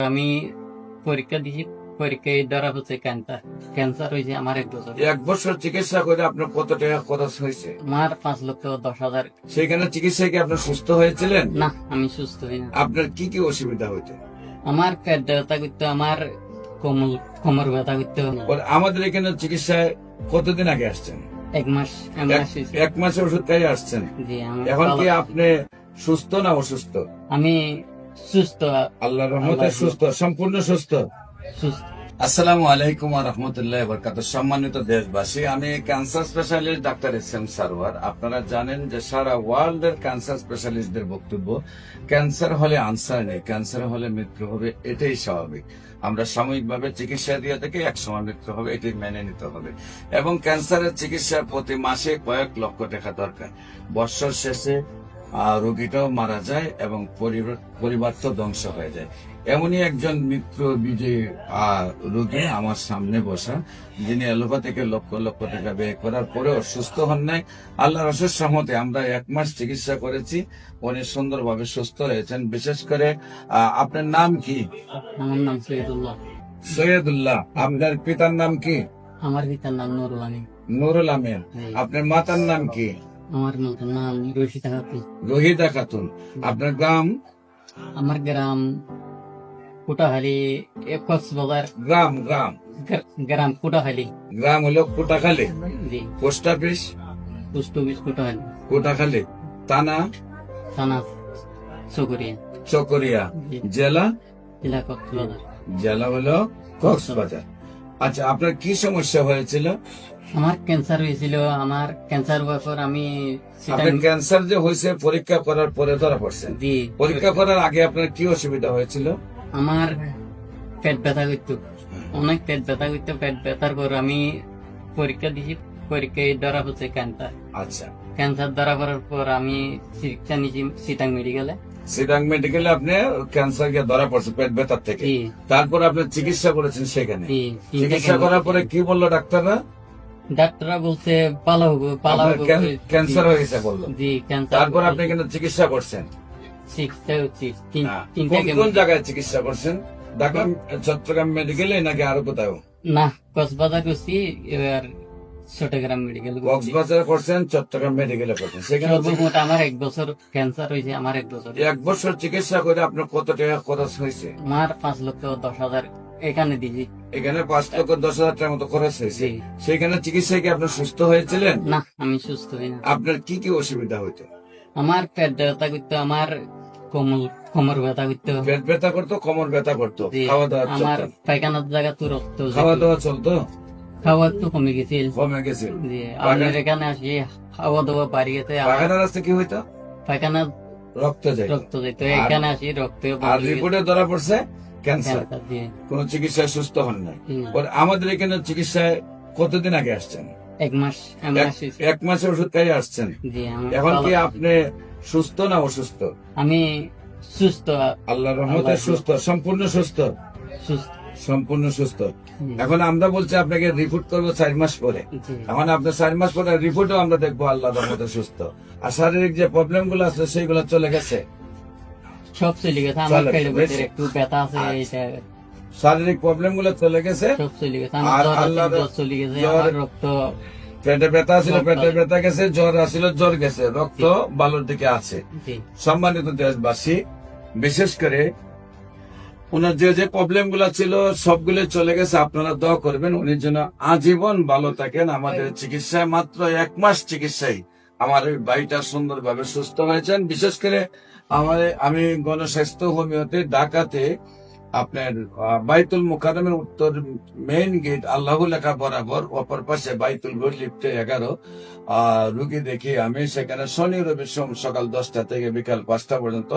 আমি পরীক্ষা পরীক্ষায় ধরা হচ্ছে ক্যান্সার ক্যান্সার হয়েছে আমার এক বছর। এক বছর চিকিৎসা করে আপনার কত টাকা খরচ হয়েছে? আমার পাঁচ লক্ষ দশ হাজার। সেখানে চিকিৎসায় কি আপনি সুস্থ হয়েছিলেন? না আমি সুস্থ হই না। আপনার কি কি অসুবিধা হইতো আমার পেট ব্যথা করতে আমার কোমল কোমর ব্যথা করতে আমাদের এখানে চিকিৎসায় কতদিন আগে আসছেন? এক মাস এক এক- মাস ওষুধ খাই আসছেন। এখন কি আপনি সুস্থ না অসুস্থ? আমি সুস্থ। আল্লাহ রহমতে সুস্থ সম্পূর্ণ সুস্থ। সুস্থ। আসসালামু আলাইকুম রহমতুল্লাহ বরকাত সম্মানিত দেশবাসী আমি cancer specialist doctor S M Sarwar আপনারা জানেন যে সারা ওয়ার্ল্ড এর ক্যান্সার স্পেশালিস্টদের বক্তব্য ক্যান্সার হলে আনসার নেই ক্যান্সার হলে মৃত্যু হবে এটাই স্বাভাবিক। আমরা সাময়িকভাবে চিকিৎসা দিয়ে থেকে এক সময় মৃত্যু হবে এটি মেনে নিতে হবে। এবং ক্যান্সারের চিকিৎসা প্রতি মাসে কয়েক লক্ষ টাকা দরকার। বৎসর শেষে রোগীটাও মারা যায় এবং পরিবার পরিবার তো ধ্বংস হয়ে যায়। এমনই একজন মিত্র বিজয়ী রোগী আমার সামনে বসা যিনি থেকে লক্ষ লক্ষ টাকা ব্যয় করার পরেও সুস্থ হন নাই। আল্লাহ রসের সহমতে আমরা এক মাস চিকিৎসা করেছি। উনি সুন্দরভাবে সুস্থ হয়েছেন। বিশেষ করে আহ, আপনার নাম কি? আমার নাম সৈয়দুল্লাহ। সৈয়দুল্লাহ আপনার পিতার নাম কি? আমার পিতার নাম নুরুল আমিন। নুরুল আমিন। আপনার মাতার নাম কি? আমার নাম রশিদা খাতুন। রোহিদা খাতুন। আপনার গ্রাম? আমার গ্রাম কুটাহালি এ কক্সবাজার। গ্রাম গ্রাম। গ্রাম কুটাহালি গ্রাম হলো Kotakhali? Post office? Post office Kutahali Kotakhali. থানা? থানা চকরিয়া। চকরিয়া। জেলা? জেলা কক্সবাজার। জেলা হলো কক্সবাজার। আচ্ছা আপনার কি সমস্যা হয়েছিল? আমার ক্যান্সার হয়েছিল আমার ক্যান্সার হওয়ার পর আমি আপনার ক্যান্সার যে হয়েছে পরীক্ষা করার পরে ধরা পড়ছে। পরীক্ষা করার আগে আপনার কি অসুবিধা হয়েছিল? আমার পেট ব্যথা করতো। অনেক পেট ব্যথা করতো। পেট ব্যথার পর আমি পরীক্ষা দিছি পরীক্ষায় ধরা হচ্ছে ক্যান্সার আচ্ছা। ক্যান্সার ধরা পড়ার পর আমি চিকিৎসা নিয়েছি সিটাং মেডিকেলে সিডাং মেডিকেলে আপনি ক্যান্সার গিয়ে ধরা পড়ছে পেট ব্যথার থেকে। তারপর আপনি চিকিৎসা করেছেন সেখানে। চিকিৎসা করার পরে কি বলল ডাক্তাররা? ডাক্তাররা বলছে পালা হব পালা হব ক্যান- ক্যান্সার হয়ে গেছে বলল। জি ক্যান্সার তারপর আপনি কিন্তু চিকিৎসা করছেন। চিকিৎসা হ্যাঁ। কোন কোন জায়গায় চিকিৎসা করছেন? ঢাকা চট্টগ্রাম মেডিকেলে নাকি আরও কোথাও? না কক্সবাজার করছি এবার চট্টগ্রাম মেডিকেল কক্সবাজার করছেন চট্টগ্রাম মেডিকেলে করছেন সেখানে সর্বমোট আমার এক বছর ক্যান্সার হয়েছে আমার এক বছর। এক বছর চিকিৎসা করে আপনার কত টাকা খরচ হয়েছে? আমার পাঁচ লক্ষ দশ হাজার এখানে এখানে পাঁচ লক্ষ দশ হাজার টাকার মতো খরচ হয়েছে। সেখানে চিকিৎসায় কি আপনি সুস্থ হয়েছিলেন? না আমি সুস্থ হই না। আপনার কি কি অসুবিধা হইতো? আমার পেট ব্যথা করতো আমার কোমল কোমর ব্যথা করতো। পেট ব্যথা করতো কোমর ব্যথা করতো। খাওয়া দাওয়া আমার পায়খানার জায়গা তো রক্ত। খাওয়া দাওয়া চলতো? খাওয়া একটু কমে গেছে। কমে গেছে। জি আপনার এখানে আসি খাওয়া দাওয়া বাড়ি গেছে আমার পায়খানা রাস্তা কি হইতো? পায়খানা রক্ত যায় রক্ত যেত এখানে আসি রক্ত আর রিপোর্টে ধরা পড়ছে ক্যান্সার। কোন চিকিৎসায় সুস্থ হন নাই। আমাদের এখানে চিকিৎসায় কতদিন আগে আসছেন? এক মাস এক মাস ওষুধ খাই আসছেন। এখন কি আপনি সুস্থ না অসুস্থ? আমি সুস্থ। আল্লাহ রহমতে সুস্থ সম্পূর্ণ সুস্থ। সুস্থ। সম্পূর্ণ সুস্থ। এখন আমরা বলছি আপনাকে রিপোর্ট করব চার মাস পরে। এখন আপনার চার মাস পরে রিপোর্টও আমরা দেখব আল্লাহ রহমতে সুস্থ। আর শারীরিক যে প্রবলেমগুলো আছে সেইগুলো চলে গেছে। সব চলে গেছে। আমার। একটু ব্যথা আছে আচ্ছা। শারীরিক প্রবলেমগুলো চলে গেছে। সব চলে গেছে। আমার আর জ্বর জ্বর চলে গেছে আমার রক্ত পেটে ব্যথা ছিল পেটে ব্যথা গেছে জ্বর আসছিল জ্বর গেছে। রক্ত বালুর দিকে আছে। সম্মানিত দেশবাসী বিশেষ করে ওনার যে যে প্রবলেম ছিল, সবগুলো চলে গেছে, আপনারা দোয়া করবেন। উনি যেন আজীবন ভালো থাকেন। আমাদের চিকিৎসায় মাত্র এক মাস চিকিৎসায় আমার ওই বাড়িটা সুন্দরভাবে সুস্থ হয়েছেন। বিশেষ করে আমার আমি গণস্বাস্থ্য হোমিওতে ঢাকাতে আপনার বাইতুল মুকারমের উত্তর মেইন গেট আল্লাহ লেখা বরাবর অপর পাশে বাইতুল রোড লিফটে এগারো। রুগী দেখি আমি সেখানে শনি রবি সোম সকাল দশটা থেকে বিকাল পাঁচটা পর্যন্ত